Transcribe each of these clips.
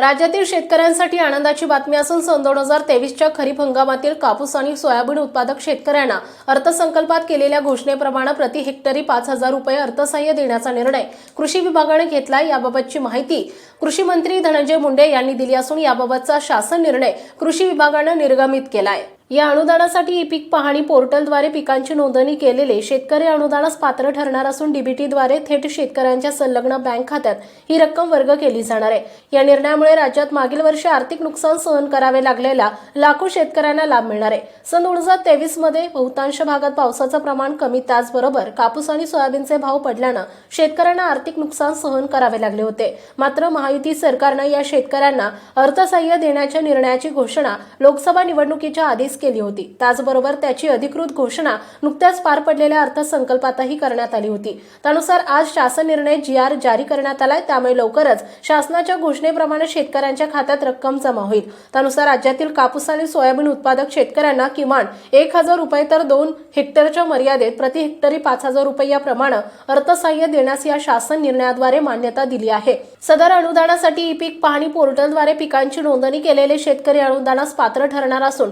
राज्यातील शेतकऱ्यांसाठी आनंदाची बातमी असून सन दोन हजार तेवीसच्या खरीप हंगामातील कापूस आणि सोयाबीन उत्पादक शेतकऱ्यांना अर्थसंकल्पात केलेल्या घोषणेप्रमाणे प्रति हेक्टरी पाच हजार रुपये अर्थसहाय्य देण्याचा निर्णय कृषी विभागाने घेतला याबाबतची माहिती कृषी मंत्री धनंजय मुंडे यांनी दिली असून याबाबतचा शासन निर्णय कृषी विभागानं निर्गमित केलाय. या अनुदानासाठी ई पीक पाहणी पोर्टलद्वारे पिकांची नोंदणी केलेले शेतकरी अनुदानास पात्र ठरणार असून डीबीटीद्वारे थेट शेतकऱ्यांच्या संलग्न बँक खात्यात ही रक्कम वर्ग केली जाणार आहे. या निर्णयामुळे राज्यात मागील वर्षी आर्थिक नुकसान सहन करावे लागलेल्या लाखो शेतकऱ्यांना लाभ मिळणार आहे. सन दोन हजार तेवीसमध्ये बहुतांश भागात पावसाचं प्रमाण कमी त्याचबरोबर कापूस आणि सोयाबीनचे भाव पडल्यानं शेतकऱ्यांना आर्थिक नुकसान सहन करावे लागले होते. मात्र महायुती सरकारनं या शेतकऱ्यांना अर्थसहाय्य देण्याच्या निर्णयाची घोषणा लोकसभा निवडणुकीच्या आधीच केली होती. त्याचबरोबर त्याची अधिकृत घोषणा नुकत्याच पार पडलेल्या अर्थसंकल्पातही करण्यात आली होती. त्यानुसार आज शासन निर्णय जी आर जारी करण्यात आलाय त्यामुळे लवकरच शासनाच्या घोषणेप्रमाणे शेतकऱ्यांच्या खात्यात रक्कम जमा होईल. त्यानुसार राज्यातील कापूस आणि सोयाबीन उत्पादक शेतकऱ्यांना किमान एक हजार रुपये तर दोन हेक्टरच्या मर्यादेत प्रति हेक्टरी पाच हजार रुपये याप्रमाणे अर्थसहाय्य देण्यास या शासन निर्णयाद्वारे मान्यता दिली आहे. सदर अनुदानासाठी ई पीक पाहणी पोर्टलद्वारे पिकांची नोंदणी केलेले शेतकरी अनुदानास पात्र ठरणार असून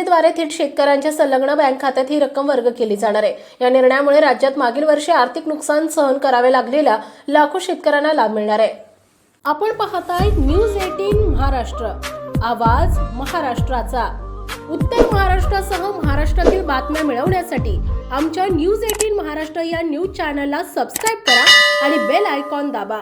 योजनेद्वारे थेट शेतकऱ्यांच्या संलग्न बँक खात्यात ही रक्कम वर्ग केली जाणार आहे. या निर्णयामुळे राज्यात मागील वर्षी आर्थिक नुकसान सहन करावे लागलेल्या लाखो शेतकऱ्यांना लाभ मिळणार आहे. आपण पाहताय न्यूज एटीन महाराष्ट्र. आवाज महाराष्ट्राचा. उत्तर महाराष्ट्रासह महाराष्ट्रातील बातम्या मिळवण्यासाठी आमच्या न्यूज एटीन महाराष्ट्र या न्यूज चॅनलला सबस्क्राईब करा आणि बेल आयकॉन दाबा.